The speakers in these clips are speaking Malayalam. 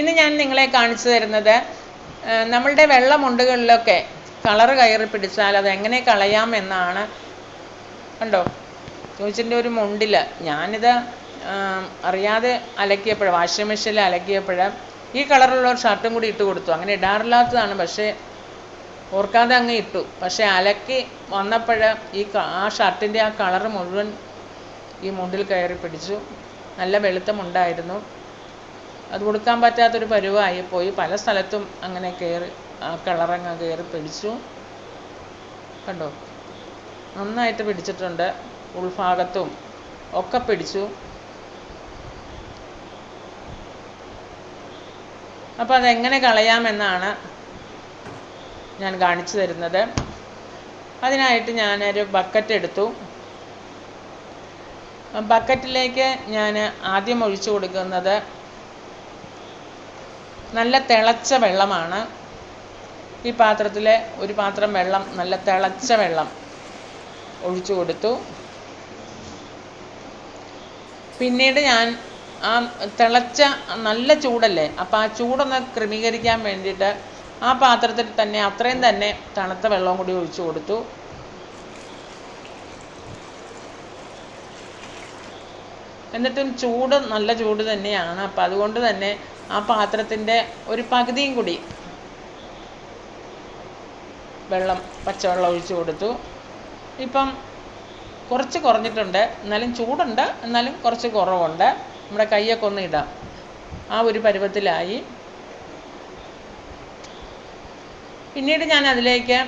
ഇന്ന് ഞാൻ നിങ്ങളെ കാണിച്ചു തരുന്നത് നമ്മളുടെ വെള്ള മുണ്ടുകളിലൊക്കെ കളറ് കയറി പിടിച്ചാൽ അത് എങ്ങനെ കളയാം എന്നാണ്. കണ്ടോ? ചോദിച്ചിന്റെ ഒരു മുണ്ടിൽ ഞാനിത് അറിയാതെ അലക്കിയപ്പോൾ വാഷിംഗ് മെഷീനിൽ അലക്കിയപ്പോൾ ഈ കളറുള്ള ഒരു ഷർട്ടും കൂടി ഇട്ട് കൊടുത്തു. അങ്ങനെ ഇടാറില്ലാത്തതാണ് പക്ഷേ ഓർക്കാതെ അങ്ങ് ഇട്ടു. പക്ഷേ അലക്കി വന്നപ്പോൾ ഈ ആ ഷർട്ടിന്റെ ആ കളറ് മുഴുവൻ ഈ മുണ്ടിൽ കയറി പിടിച്ചു. നല്ല വെളുത്ത മുണ്ടായിരുന്നു. അത് കൊടുക്കാൻ പറ്റാത്തൊരു പരുവായി പോയി. പല സ്ഥലത്തും അങ്ങനെ കയറി ആ കിളറങ്ങ് കയറി പിടിച്ചു. കണ്ടോ? നന്നായിട്ട് പിടിച്ചിട്ടുണ്ട്. ഉൾഭാഗത്തും ഒക്കെ പിടിച്ചു. അപ്പോൾ അതെങ്ങനെ കളയാമെന്നാണ് ഞാൻ കാണിച്ചു തരുന്നത്. അതിനായിട്ട് ഞാനൊരു ബക്കറ്റ് എടുത്തു. ബക്കറ്റിലേക്ക് ഞാൻ ആദ്യം ഒഴിച്ചു കൊടുക്കുന്നത് നല്ല തിളച്ച വെള്ളമാണ്. ഈ പാത്രത്തിൽ ഒരു പാത്രം വെള്ളം നല്ല തിളച്ച വെള്ളം ഒഴിച്ചു കൊടുത്തു. പിന്നീട് ഞാൻ ആ തിളച്ച നല്ല ചൂടല്ലേ അപ്പം ആ ചൂടൊന്ന് ക്രമീകരിക്കാൻ വേണ്ടിയിട്ട് ആ പാത്രത്തിൽ തന്നെ അത്രയും തന്നെ തണുത്ത വെള്ളവും കൂടി ഒഴിച്ചു കൊടുത്തു. എന്നിട്ടും ചൂട് നല്ല ചൂട് തന്നെയാണ്. അപ്പം അതുകൊണ്ട് തന്നെ ആ പാത്രത്തിന്റെ ഒരു പകുതിയും കൂടി വെള്ളം പച്ചവെള്ളം ഒഴിച്ചു കൊടുത്തു. ഇപ്പം കുറച്ച് കുറഞ്ഞിട്ടുണ്ട്. എന്നാലും ചൂടുണ്ട്. എന്നാലും കുറച്ച് കുറവുണ്ട്. നമ്മുടെ കൈയൊക്കെ ഒന്ന് ഇടാം. ആ ഒരു പരുവത്തിലായി. പിന്നീട് ഞാൻ അതിലേക്ക്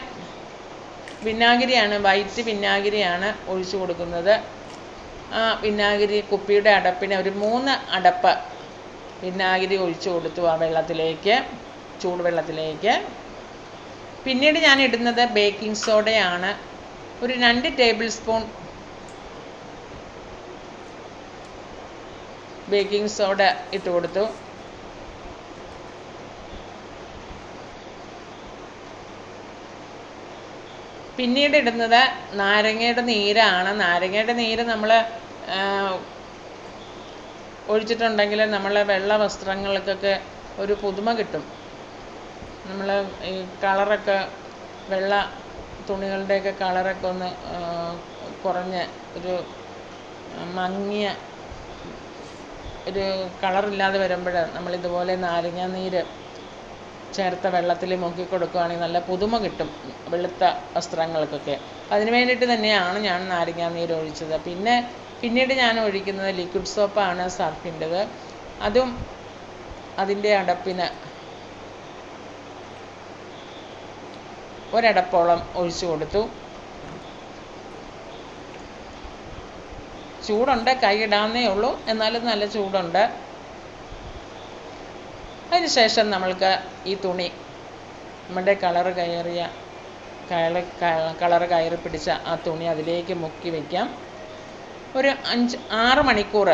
വിനാഗിരിയാണ് വൈറ്റ് വിനാഗിരിയാണ് ഒഴിച്ചു കൊടുക്കുന്നത്. ആ വിനാഗിരി കുപ്പിയുടെ അടപ്പിന് ഒരു മൂന്ന് അടപ്പ് വിനാഗിരി ഒഴിച്ചു കൊടുത്തു ആ വെള്ളത്തിലേക്ക് ചൂടുവെള്ളത്തിലേക്ക്. പിന്നീട് ഞാൻ ഇടുന്നത് ബേക്കിംഗ് സോഡയാണ് ഒരു രണ്ട് ടേബിൾ സ്പൂൺ ബേക്കിംഗ് സോഡ ഇട്ട് കൊടുത്തു. പിന്നീട് ഇടുന്നത് നാരങ്ങയുടെ നീരാണ്. നാരങ്ങയുടെ നീര് നമ്മൾ ഒഴിച്ചിട്ടുണ്ടെങ്കിൽ നമ്മളെ വെള്ള വസ്ത്രങ്ങൾക്കൊക്കെ ഒരു പുതുമ കിട്ടും. നമ്മൾ ഈ കളറൊക്കെ വെള്ള തുണികളുടെയൊക്കെ കളറൊക്കെ ഒന്ന് കുറഞ്ഞ് ഒരു മങ്ങിയ ഒരു കളറില്ലാതെ വരുമ്പോൾ നമ്മളിതുപോലെ നാരങ്ങ നീര് ചേർത്ത വെള്ളത്തിൽ മുക്കി കൊടുക്കുകയാണെങ്കിൽ നല്ല പുതുമ കിട്ടും വെളുത്ത വസ്ത്രങ്ങൾക്കൊക്കെ. അതിന് വേണ്ടിയിട്ട് തന്നെയാണ് ഞാൻ നാരങ്ങാ നീര് ഒഴിച്ചത്. പിന്നെ പിന്നീട് ഞാൻ ഒഴിക്കുന്നത് ലിക്വിഡ് സോപ്പാണ് സർഫിന്റെത്. അതും അതിന്റെ അടപ്പിന് ഒരടപ്പോളം ഒഴിച്ചു കൊടുത്തു. ചൂടുണ്ട് കൈ ഇടാവുന്നേ ഉള്ളൂ. എന്നാലും നല്ല ചൂടുണ്ട്. അതിന് ശേഷം നമ്മൾക്ക് ഈ തുണി നമ്മുടെ കളർ കയറിയ കളർ കളറ് കയറി പിടിച്ച ആ തുണി അതിലേക്ക് മുക്കി വയ്ക്കാം ഒരു അഞ്ച് ആറ് മണിക്കൂർ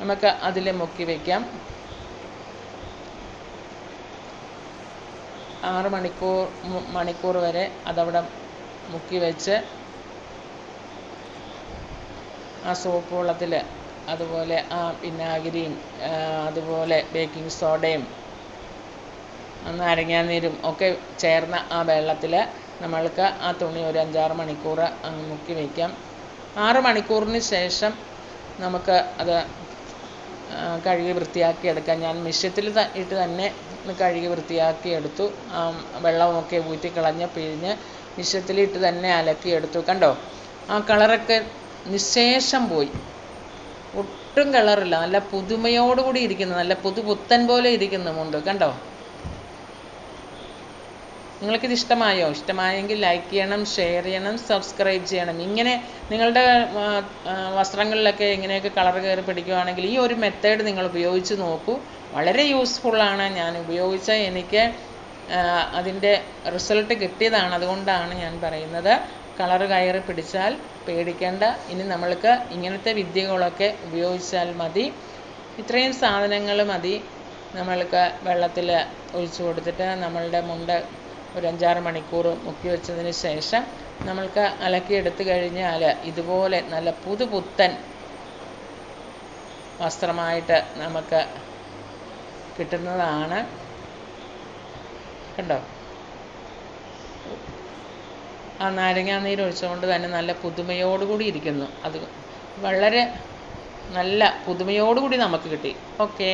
നമുക്ക് അതിൽ മുക്കി വയ്ക്കാം ആറ് മണിക്കൂർ മണിക്കൂർ വരെ അതവിടെ മുക്കി വെച്ച് ആ സോപ്പ് വെള്ളത്തിൽ അതുപോലെ ആ വിനാഗിരിയും അതുപോലെ ബേക്കിംഗ് സോഡയും നാരങ്ങാനീരും ഒക്കെ ചേർന്ന ആ വെള്ളത്തിൽ നമ്മൾക്ക് ആ തുണി ഒരു അഞ്ചാറ് മണിക്കൂർ മുക്കി വയ്ക്കാം ആറ് മണിക്കൂറിന് ശേഷം നമുക്ക് അത് കഴുകി വൃത്തിയാക്കി എടുക്കാം. ഞാൻ മിഷ്യത്തിൽ ഇട്ട് തന്നെ കഴുകി വൃത്തിയാക്കി എടുത്തു. വെള്ളമൊക്കെ ഊറ്റിക്കളഞ്ഞ് പിഴിഞ്ഞ് മിഷ്യത്തിലിട്ട് തന്നെ അലക്കി എടുത്തു. കണ്ടോ? ആ കളറൊക്കെ നിശേഷം പോയി. ഒട്ടും കളറില്ല. നല്ല പുതുമയോടുകൂടി ഇരിക്കുന്നു. നല്ല പുതു പുത്തൻ പോലെ ഇരിക്കുന്നു മുണ്ട്. കണ്ടോ? നിങ്ങൾക്കിത് ഇഷ്ടമായോ? ഇഷ്ടമായെങ്കിൽ ലൈക്ക് ചെയ്യണം ഷെയർ ചെയ്യണം സബ്സ്ക്രൈബ് ചെയ്യണം. ഇങ്ങനെ നിങ്ങളുടെ വസ്ത്രങ്ങളിലൊക്കെ ഇങ്ങനെയൊക്കെ കളർ കയറി പിടിക്കുകയാണെങ്കിൽ ഈ ഒരു മെത്തേഡ് നിങ്ങൾ ഉപയോഗിച്ച് നോക്കൂ. വളരെ യൂസ്ഫുള്ളാണ് ഞാൻ ഉപയോഗിച്ച എനിക്ക് അതിന്റെ റിസൾട്ട് കിട്ടിയതാണ്. അതുകൊണ്ടാണ് ഞാൻ പറയുന്നത്. കളർ കയറി പിടിച്ചാൽ പേടിക്കേണ്ട. ഇനി നമ്മൾക്ക് ഇങ്ങനത്തെ വിദ്യകളൊക്കെ ഉപയോഗിച്ചാൽ മതി. ഇത്രയും സാധനങ്ങൾ മതി. നമ്മൾക്ക് വെള്ളത്തിൽ ഒഴിച്ചു കൊടുത്തിട്ട് നമ്മളുടെ മുണ്ട് ഒരു അഞ്ചാറ് മണിക്കൂർ മുക്കി വെച്ചതിന് ശേഷം നമ്മൾക്ക് അലക്കിയെടുത്ത് കഴിഞ്ഞാൽ ഇതുപോലെ നല്ല പുതുപുത്തൻ വസ്ത്രമായിട്ട് നമുക്ക് കിട്ടുന്നതാണ്. കണ്ടോ? ആ നാരങ്ങാ നീര് ഒഴിച്ചുകൊണ്ട് തന്നെ നല്ല പുതുമയോടുകൂടി ഇരിക്കുന്നു. അത് വളരെ നല്ല പുതുമയോടുകൂടി നമുക്ക് കിട്ടി. ഓക്കേ.